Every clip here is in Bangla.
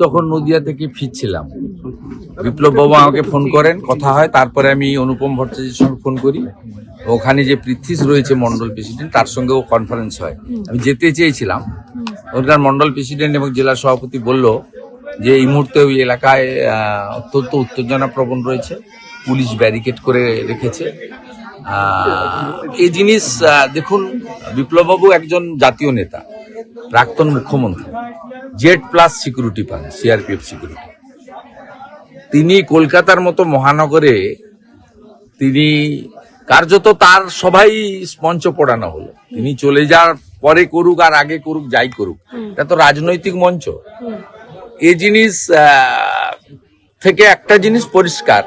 তখন নদিয়া থেকে ফিরছিলাম। বিপ্লব বাবু আমাকে ফোন করেন, কথা হয়, তারপরে আমি অনুপম ভট্টাচার্যের সঙ্গে ফোন করি। ওখানে যে পৃথ্বীশ রয়েছে মন্ডল প্রেসিডেন্ট, তার সঙ্গেও কনফারেন্স হয়। আমি যেতে চেয়েছিলাম। ওখানকার মন্ডল প্রেসিডেন্ট এবং জেলা সভাপতি বলল যে, এই মুহূর্তে ওই এলাকায় অত্যন্ত উত্তেজনা প্রবণ রয়েছে। পুলিশ ব্যারিকেড করে রেখেছে। এই জিনিস দেখুন বিপ্লববাবু একজন জাতীয় নেতা। প্রাক্তন মুখ্যমন্ত্রী, জেড প্লাস সিকিউরিটি পান, সিআরপিএফ সিকিউরিটি। তিনি কলকাতার মতো মহানগরে তিনি কার্যত তার সবাই মঞ্চ পড়ানো হলো। তিনি চলে যাওয়ার পরে করুক আর আগে করুক, যাই করুক, এটা তো রাজনৈতিক মঞ্চ। এ জিনিস থেকে একটা জিনিস পরিষ্কার,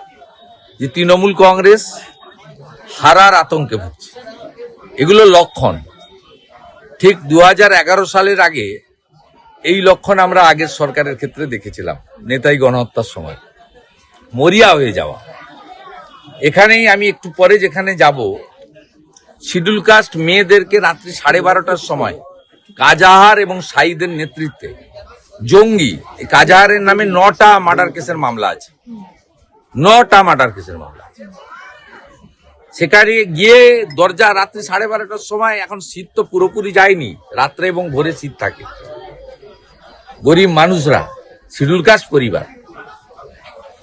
যে তৃণমূল কংগ্রেস হারার আতঙ্কে ভুগছে। এগুলো লক্ষণ। ঠিক দু হাজার এগারো সালের আগে এই লক্ষণ আমরা আগের সরকারের ক্ষেত্রে দেখেছিলাম, নেতাই গণহত্যার সময়। মরিয়া হয়ে যাওয়া। এখানেই আমি একটু পরে যেখানে যাব, শিডিউল কাস্ট মেয়েদেরকে রাত্রি সাড়ে বারোটার সময় কাজাহার এবং সাইদের নেতৃত্বে জঙ্গি কাজাহারের নামে নটা মার্ডার কেসের মামলা আছে। নটা মার্ডার কেসের মামলা আছে। সেখানে গিয়ে দরজা রাত্রি সাড়ে বারোটার সময়, এখন শীত তো পুরোপুরি যায়নি। রাত্রে এবং ভোরে শীত থাকে। গরিব মানুষরা শিডিউল কাস্ট পরিবার,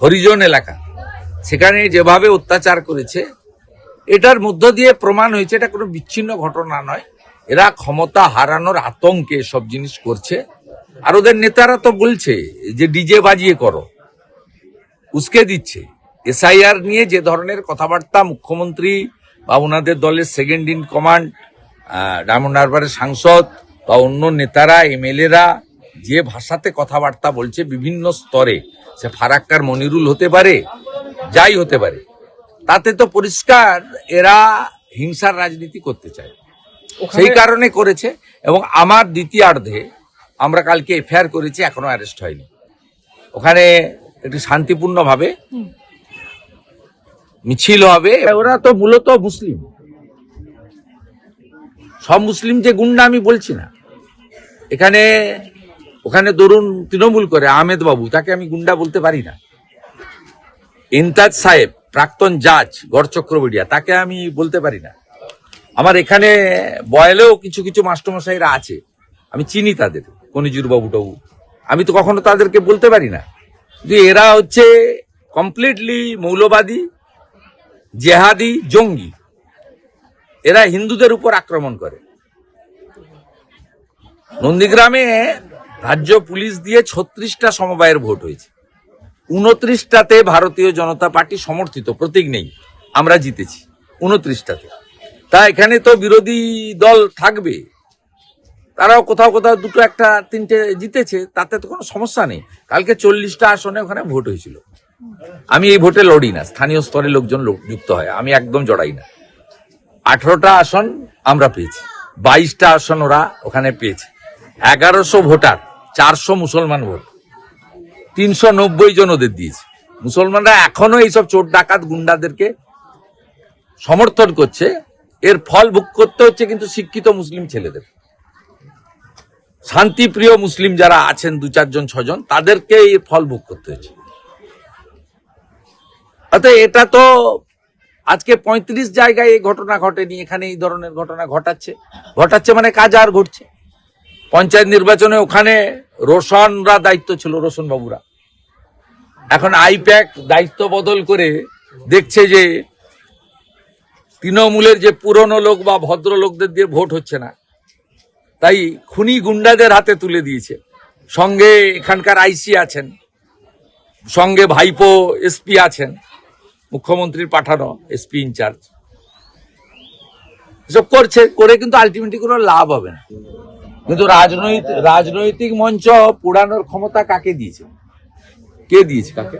হরিজন এলাকা, সেখানে যেভাবে অত্যাচার করেছে, এটার মধ্য দিয়ে প্রমাণ হয়েছে, এটা কোনো বিচ্ছিন্ন ঘটনা নয়। এরা ক্ষমতা হারানোর আতঙ্কে সব জিনিস করছে। আর ওদের নেতারা তো বলছে যে, ডিজে বাজিয়ে করো। উস্কে দিচ্ছে। এসআইআর নিয়ে যে ধরনের কথাবার্তা মুখ্যমন্ত্রী বা ওনাদের দলের সেকেন্ড ইন কমান্ড ডায়মন্ড হারবারের সাংসদ বা অন্য নেতারা এমএলএরা যে ভাষাতে কথাবার্তা বলছে বিভিন্ন স্তরে সে ফারাক্কার মনিরুল হতে পারে যাই হতে পারে তাতে তো পরিষ্কার এরা হিংসার রাজনীতি করতে চায়। সেই কারণে করেছে এবং আমার দ্বিতীয়ার্ধে আমরা কালকে এফআইআর করেছি এখনও অ্যারেস্ট হয়নি। ওখানে একটু শান্তিপূর্ণভাবে মিছিল হবে। ওরা তো মূলত মুসলিম। সব মুসলিম যে গুন্ডা আমি বলছি না। এখানে, ওখানে ধরুন তৃণমূল করে, আহমেদ বাবু, তাকে আমি গুন্ডা বলতে পারি না। ইনতাজ সাহেব, প্রাক্তন জাজ গড় চক্রবর্টিয়া তাকে আমি বলতে পারি না। আমার এখানে বয়েলেও কিছু কিছু মাস্টারমশাইরা আছে। আমি চিনি তাদের কনিজুর বাবু টাবু। আমি তো কখনো তাদেরকে বলতে পারি না। যে এরা হচ্ছে কমপ্লিটলি মৌলবাদী। জেহাদি জঙ্গি, এরা হিন্দুদের উপর আক্রমণ করে। নন্দীগ্রামে রাজ্য পুলিশ দিয়ে ছত্রিশটা সমবায়ের ভোট হয়েছে। উনত্রিশটাতে ভারতীয় জনতা পার্টি সমর্থিত, প্রতীক নেই, আমরা জিতেছি উনত্রিশটাতে। তা এখানে তো বিরোধী দল থাকবে, তারাও কোথাও কোথাও দুটো একটা তিনটে জিতেছে, তাতে তো কোনো সমস্যা নেই। কালকে চল্লিশটা আসনে ওখানে ভোট হয়েছিল। আমি এই ভোটে লড়ি না, স্থানীয় স্তরে লোকজন লোক- যুক্ত হয়, আমি একদম জড়াই না। আঠারোটা আসন আমরা পেয়েছি, বাইশটা আসন ওরা ওখানে পেয়েছে। এগারোশো ভোটার, চারশো মুসলমান ভোট, তিনশো নব্বই জন ওদের দিয়েছে। মুসলমানরা এখনও এইসব চোর ডাকাত গুন্ডাদেরকে সমর্থন করছে, এর ফল ভোগ করতে হচ্ছে কিন্তু শিক্ষিত মুসলিম ছেলেদের। শান্তিপ্রিয় মুসলিম যারা আছেন দু চারজন ছজন, তাদেরকে এর ফল ভোগ করতে হচ্ছে। অর্থাৎ এটা তো আজকে পঁয়ত্রিশ জায়গায় এই ঘটনা ঘটেনি এখানে এই ধরনের ঘটনা ঘটাচ্ছে। ঘটাচ্ছে মানে কাজ আর ঘটছে। পঞ্চায়েত নির্বাচনে ওখানে রোশনরা দায়িত্ব ছিল রোশন বাবুরা এখন আইপ্যাক দায়িত্ব বদল করে দেখছে যে তৃণমূলের যে পুরনো লোক বা ভদ্র লোকদের দিয়ে ভোট হচ্ছে না। তাই খুনি গুন্ডাদের হাতে তুলে দিয়েছে। সঙ্গে এখানকার আইসি আছেন, সঙ্গে ভাইপো এসপি আছেন। মুখ্যমন্ত্রীর পাঠানো এসপি ইনচার্জ এসব করছে করে কিন্তু আলটিমেটলি কোনো লাভ হবে না। কিন্তু রাজনৈতিক রাজনৈতিক মঞ্চ পোড়ানোর ক্ষমতা কাকে দিয়েছে? কে দিয়েছে কাকে?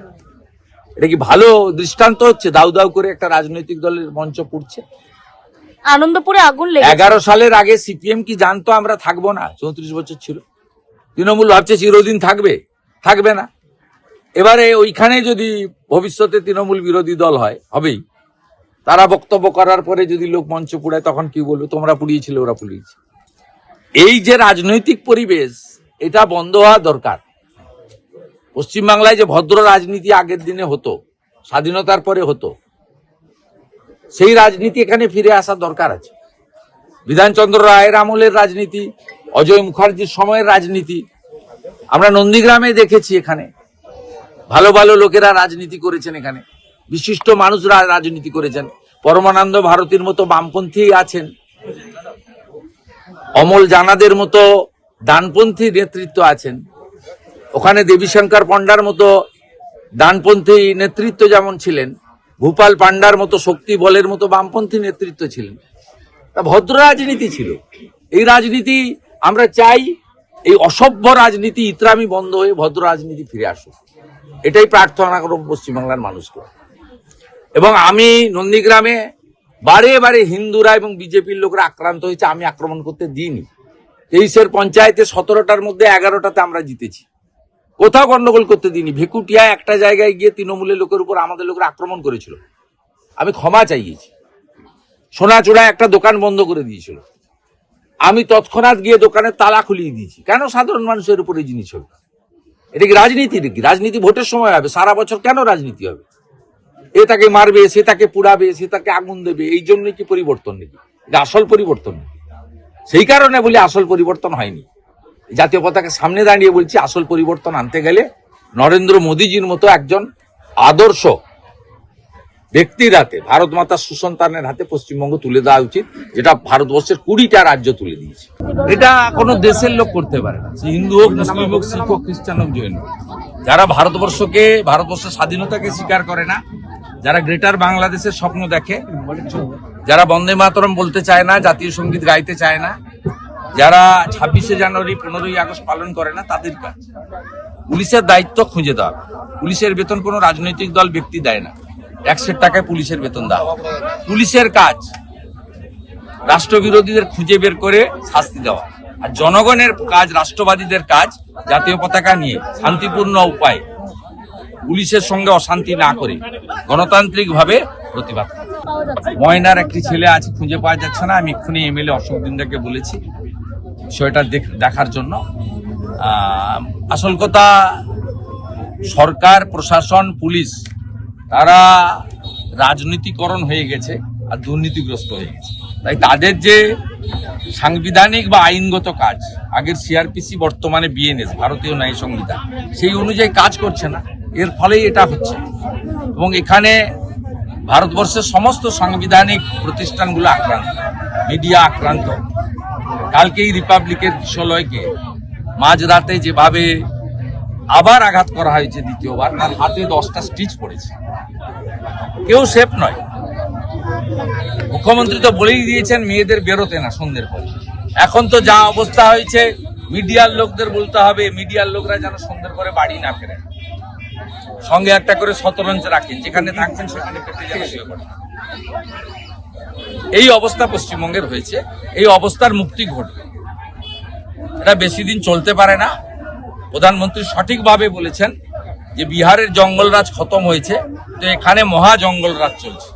এটা কি ভালো দৃষ্টান্ত হচ্ছে? দাউ দাউ করে একটা রাজনৈতিক দলের মঞ্চ পুড়ছে। আনন্দপুরে আগুন লেগেছে। এগারো সালের আগে সিপিএম কি জানতো আমরা থাকব না? চৌত্রিশ বছর ছিল। তৃণমূল ভাবছে চিরদিন থাকবে। থাকবে না। এবারে ওইখানে যদি ভবিষ্যতে তৃণমূল বিরোধী দল হয়, হবেই। তারা বক্তব্য করার পরে যদি লোক মঞ্চ পুড়ায়, তখন কি বলবে? তোমরা পুড়িয়েছিলে, ওরা পুড়িয়েছে। এই যে রাজনৈতিক পরিবেশ, এটা বন্ধ হওয়া দরকার। পশ্চিমবাংলায় যে ভদ্র রাজনীতি আগের দিনে হতো, স্বাধীনতার পরে হতো, সেই রাজনীতি এখানে ফিরে আসার দরকার আছে। বিধানচন্দ্র রায়ের আমলের রাজনীতি, অজয় মুখার্জির সময়ের রাজনীতি, আমরা নন্দীগ্রামে দেখেছি এখানে। ভালো ভালো লোকেরা রাজনীতি করেছেন এখানে। বিশিষ্ট মানুষরা রাজনীতি করেছেন। পরমানন্দ ভারতীর মতো বামপন্থী আছেন। অমল জানাদের মতো ডানপন্থী নেতৃত্ব আছেন। ওখানে দেবীশঙ্কর পণ্ডার মতো ডানপন্থী নেতৃত্ব যেমন ছিলেন, ভূপাল পান্ডার মতো শক্তি বলের মতো বামপন্থী নেতৃত্ব ছিলেন। তা ভদ্র রাজনীতি ছিল। এই রাজনীতি আমরা চাই, এই অসভ্য রাজনীতি ইতরামি বন্ধ হয়ে ভদ্র রাজনীতি ফিরে আসুক। এটাই প্রার্থনা করব পশ্চিমবাংলার মানুষকে। এবং আমি নন্দীগ্রামে বারে বারে হিন্দুরা এবং বিজেপির লোকরা আক্রান্ত হয়েছে, আমি আক্রমণ করতে দিইনি। তেইশের পঞ্চায়েতে সতেরোটার মধ্যে এগারোটাতে আমরা জিতেছি। কোথাও গন্ডগোল করতে দিইনি। ভেকুটিয়া একটা জায়গায় গিয়ে তৃণমূলের লোকের উপর আমাদের লোকেরা আক্রমণ করেছিল। আমি ক্ষমা চাইয়েছি। সোনাচূড়ায় একটা দোকান বন্ধ করে দিয়েছিল। আমি তৎক্ষণাৎ গিয়ে দোকানের তালা খুলিয়ে দিয়েছি। কেন সাধারণ মানুষের উপর জিনিস হবে এটা কি রাজনীতি? নাকি রাজনীতি ভোটের সময় হবে? সারা বছর কেন রাজনীতি হবে? এ তাকে মারবে, সে তাকে পুড়াবে, সে তাকে আগুন দেবে, এই জন্যই কি পরিবর্তন নাকি? এটা আসল পরিবর্তন? সেই কারণে বলি আসল পরিবর্তন হয়নি। জাতীয় পতাকা সামনে দাঁড়িয়ে বলছি, আসল পরিবর্তন আনতে গেলে নরেন্দ্র মোদীজির মতো একজন আদর্শ ব্যক্তির হাতে ভারত মাতার সুসন্তানের হাতে পশ্চিমবঙ্গ তুলে দেওয়া উচিত, যেটা ভারতবর্ষের কুড়িটা রাজ্য তুলে দিয়েছে। এটা কোনো দেশের লোক করতে পারে না। হিন্দু হোক, মুসলিম হোক, শিখ হোক, খ্রিস্টান হোক, জৈন হোক। যারা ভারতবর্ষকে, ভারতবর্ষের স্বাধীনতাকে স্বীকার করে না, যারা গ্রেটার বাংলাদেশের স্বপ্ন দেখে, যারা বন্দে মাতরম বলতে চায় না, জাতীয় সংগীত গাইতে চায় না, যারা ছাব্বিশে জানুয়ারি, পনেরোই আগস্ট পালন করে না, তাদের কাজ। পুলিশের দায়িত্ব খুঁজে দেওয়া। পুলিশের বেতন কোনো রাজনৈতিক দল ব্যক্তি দেয় না। ট্যাক্সের টাকায় পুলিশের বেতন দেওয়া। পুলিশের কাজ, রাষ্ট্রবিরোধীদের খুঁজে বের করে শাস্তি দেওয়া। আর জনগণের কাজ, রাষ্ট্রবাদীদের কাজ জাতীয় পতাকা নিয়ে শান্তিপূর্ণ উপায়। পুলিশের সঙ্গে অশান্তি না করে গণতান্ত্রিক ভাবে প্রতিবাদ। ময়নার একটি ছেলে আছে খুঁজে পাওয়া যাচ্ছে না, আমি এক্ষুনি এম এমএলএ অশোক দিনদাকে বলেছি। বিষয়টা দেখ- দেখার জন্য। আসল কথা, সরকার, প্রশাসন, পুলিশ তারা রাজনীতিকরণ হয়ে গেছে আর দুর্নীতিগ্রস্ত হয়ে গেছে। তাই তাদের যে সাংবিধানিক বা আইনগত কাজ, আগের সিআরপিসি বর্তমানে বিএনএস ভারতীয় ন্যায় সংবিধান, সেই অনুযায়ী কাজ করছে না। এর ফলেই এটা হচ্ছে। এবং এখানে ভারতবর্ষের সমস্ত সাংবিধানিক প্রতিষ্ঠানগুলো আক্রান্ত, মিডিয়া আক্রান্ত। কালকেই রিপাবলিকের কিশলয়কে মাঝরাতে যেভাবে আবার আঘাত করা হয়েছে দ্বিতীয়বার, তার হাতে দশটা স্টিচ পড়েছে। কেউ সেফ নয়। মুখ্যমন্ত্রী তো বলেই দিয়েছেন, মেয়েদের বেরোতে না সন্ধ্যের পর। এখন তো যা অবস্থা হয়েছে, মিডিয়ার লোকদের বলতে হবে, মিডিয়ার লোকরা যেন সন্ধ্যের পরে বাড়ি না ফেরে। সঙ্গে একটা করে শতরঞ্চ রাখেন, যেখানে থাকছেন সেখানে যেন শুয়ে। এই অবস্থা পশ্চিমবঙ্গের হয়েছে, এই অবস্থার মুক্তি ঘটবে। এটা বেশি দিন চলতে পারে না। প্রধানমন্ত্রী সঠিকভাবে বলেছেন যে বিহারের জঙ্গলরাজ খতম হয়েছে তো এখানে মহা জঙ্গলরাজ চলছে।